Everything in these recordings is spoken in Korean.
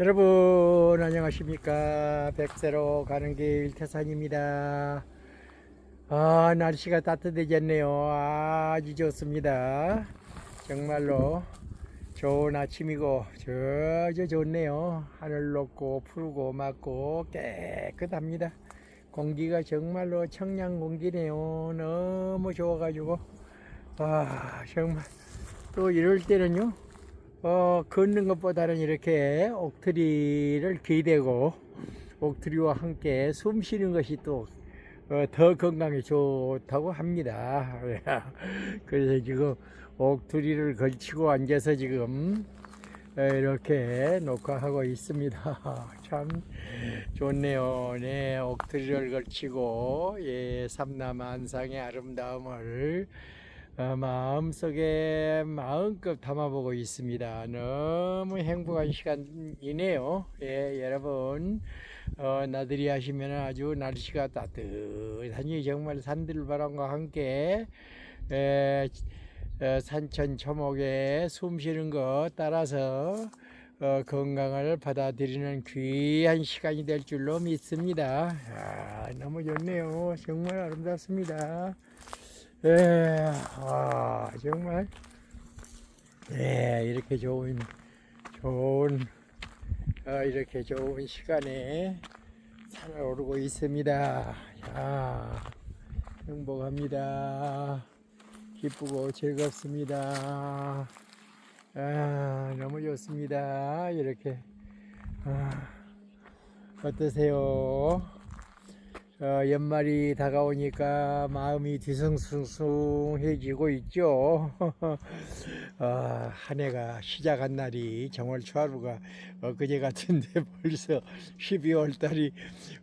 여러분 안녕하십니까? 백세로 가는 길 태산입니다. 아 날씨가 따뜻해졌네요. 아주 좋습니다. 정말로 좋은 아침이고 저저 좋네요. 하늘 높고 푸르고 맑고 깨끗합니다. 공기가 정말로 청량 공기네요. 너무 좋아가지고. 아 정말. 또 이럴 때는요 어, 걷는 것보다는 이렇게 옥트리를 기대고 옥트리와 함께 숨 쉬는 것이 또 어, 더 건강에 좋다고 합니다. 그래서 지금 옥트리를 걸치고 앉아서 지금 어, 이렇게 녹화하고 있습니다. 참 좋네요. 네, 옥트리를 걸치고 예, 삼남한상의 아름다움을 어, 마음속에 마음껏 담아보고 있습니다. 너무 행복한 시간이네요. 예, 여러분, 어, 나들이 하시면 아주 날씨가 따뜻하니 정말 산들바람과 함께 에, 어, 산천 초목에 숨 쉬는 것 따라서 어, 건강을 받아들이는 귀한 시간이 될 줄로 믿습니다. 아, 너무 좋네요. 정말 아름답습니다. 예, 아, 정말. 예, 이렇게 좋은, 좋은, 어, 이렇게 좋은 시간에 산을 오르고 있습니다. 야, 행복합니다. 기쁘고 즐겁습니다. 아, 너무 좋습니다. 이렇게. 아, 어떠세요? 어, 연말이 다가오니까 마음이 뒤숭숭숭해지고 있죠. 어, 한 해가 시작한 날이 정월 초하루가 엊그제 같은데 벌써 12월 달이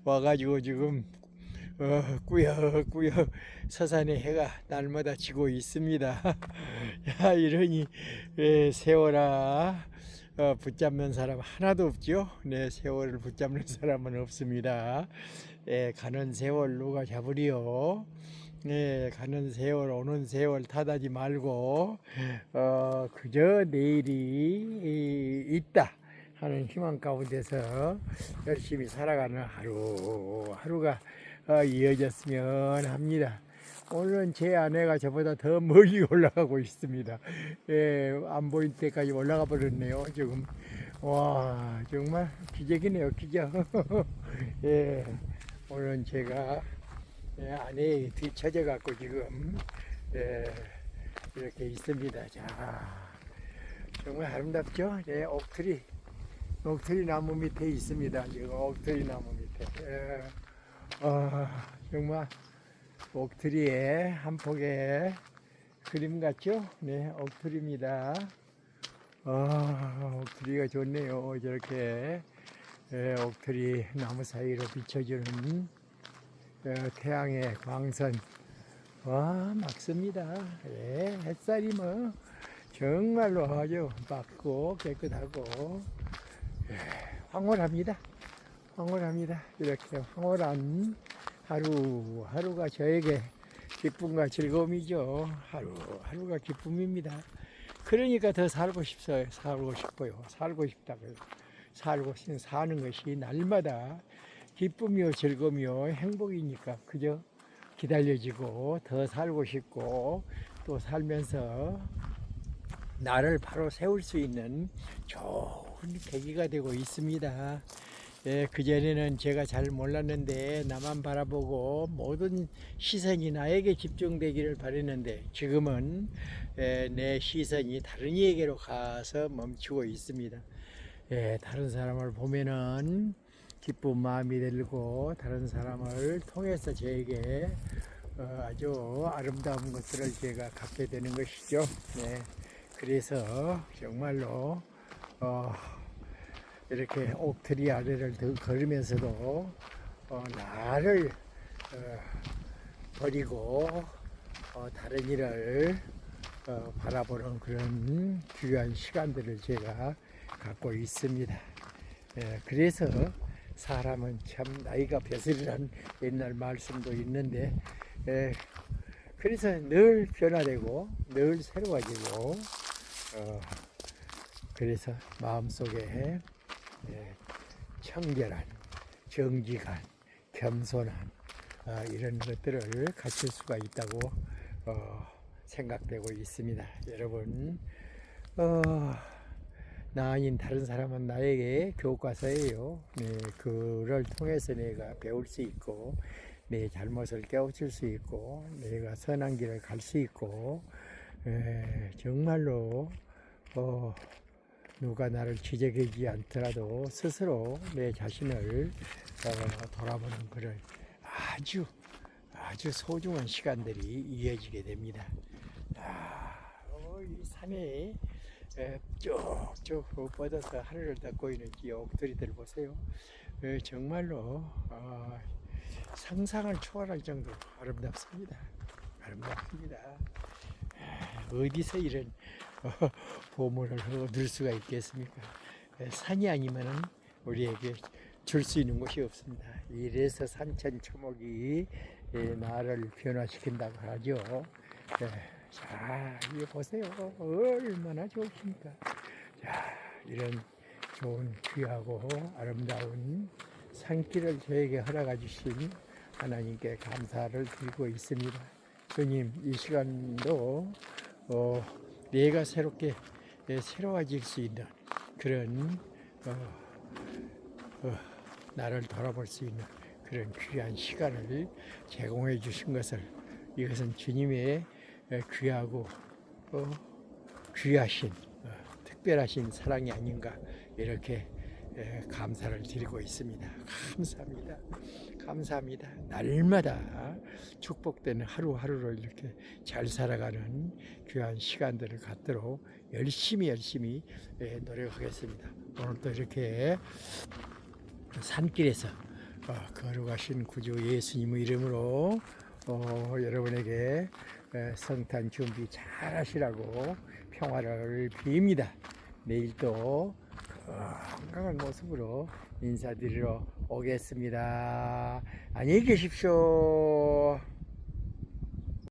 와가지고 지금 어, 꾸역꾸역 서산의 해가 날마다 지고 있습니다. 야 이러니 에, 세월아 어, 붙잡는 사람 하나도 없죠. 네, 세월을 붙잡는 사람은 없습니다. 예, 가는 세월 누가 잡으리요? 네, 가는 세월, 오는 세월 탓하지 말고, 어, 그저 내일이 있다 하는 희망 가운데서 열심히 살아가는 하루, 하루가 어, 이어졌으면 합니다. 오늘은 제 아내가 저보다 더 멀리 올라가고 있습니다. 예, 안 보일 때까지 올라가 버렸네요, 지금. 와, 정말 기적이네요, 기적. 예, 오늘은 제가 예, 아내에 뒤처져 갖고 지금 예, 이렇게 있습니다. 자, 정말 아름답죠? 예, 옥트리, 옥트리 나무 밑에 있습니다. 지금 옥트리 나무 밑에. 예, 아, 정말 옥트리의 한 폭의 그림 같죠? 네, 옥트리입니다. 아, 옥트리가 좋네요. 저렇게 예, 옥트리 나무 사이로 비춰주는 어, 태양의 광선. 와, 막습니다. 예, 햇살이 뭐 정말로 아주 맑고 깨끗하고 예, 황홀합니다. 황홀합니다. 이렇게 황홀한 하루 하루가 저에게 기쁨과 즐거움이죠. 하루 하루가 기쁨입니다. 그러니까 더 살고 싶어요. 살고 싶어요. 살고 싶다고요. 살고 싶 사는 것이 날마다 기쁨이요 즐거움이요 행복이니까 그저 기다려지고 더 살고 싶고 또 살면서 나를 바로 세울 수 있는 좋은 계기가 되고 있습니다. 예, 그전에는 제가 잘 몰랐는데 나만 바라보고 모든 시선이 나에게 집중되기를 바랬는데 지금은 예, 내 시선이 다른 이에게로 가서 멈추고 있습니다. 예, 다른 사람을 보면은 기쁜 마음이 들고 다른 사람을 통해서 저에게 어, 아주 아름다운 것들을 제가 갖게 되는 것이죠. 네. 그래서 정말로 어, 이렇게 옥트리 아래를 더 걸으면서도 어, 나를 어, 버리고 어, 다른 일을 어, 바라보는 그런 귀한 시간들을 제가 갖고 있습니다. 예, 그래서 사람은 참 나이가 벼슬이란 옛날 말씀도 있는데 예, 그래서 늘 변화되고 늘 새로워지고 어, 그래서 마음속에 예, 청결한, 정직한, 겸손한 아, 이런 것들을 갖출 수가 있다고 어, 생각되고 있습니다. 여러분, 어, 나 아닌 다른 사람은 나에게 교과서예요. 네, 그를 통해서 내가 배울 수 있고 내 잘못을 깨우칠 수 있고 내가 선한 길을 갈 수 있고 에, 정말로 어, 누가 나를 지적하지 않더라도 스스로 내 자신을 어, 돌아보는 그런 아주 아주 소중한 시간들이 이어지게 됩니다. 아, 어, 이 에, 쭉쭉 뻗어서 하늘을 덮고 있는 이 옥들이들 보세요. 에, 정말로 아, 상상을 초월할 정도로 아름답습니다. 아름답습니다. 아, 어디서 이런 어, 보물을 얻을 수가 있겠습니까? 에, 산이 아니면은 우리에게 줄 수 있는 곳이 없습니다. 이래서 산천 초목이 에, 나를 변화시킨다고 하죠. 에, 자, 이거 보세요. 얼마나 좋습니까? 자, 이런 좋은 귀하고 아름다운 산길을 저에게 허락해 주신 하나님께 감사를 드리고 있습니다. 주님, 이 시간도 어, 내가 새롭게 예, 새로워질 수 있는 그런 어, 어, 나를 돌아볼 수 있는 그런 귀한 시간을 제공해 주신 것을 이것은 주님의 에, 귀하고 어, 귀하신 어, 특별하신 사랑이 아닌가 이렇게 에, 감사를 드리고 있습니다. 감사합니다. 감사합니다. 날마다 축복되는 하루하루를 이렇게 잘 살아가는 귀한 시간들을 갖도록 열심히 열심히 에, 노력하겠습니다. 오늘도 이렇게 산길에서 어, 걸어가신 구주 예수님의 이름으로 어, 여러분에게 에, 성탄 준비 잘 하시라고 평화를 빕니다. 내일도 건강한 모습으로 인사드리러 오겠습니다. 안녕히 계십시오.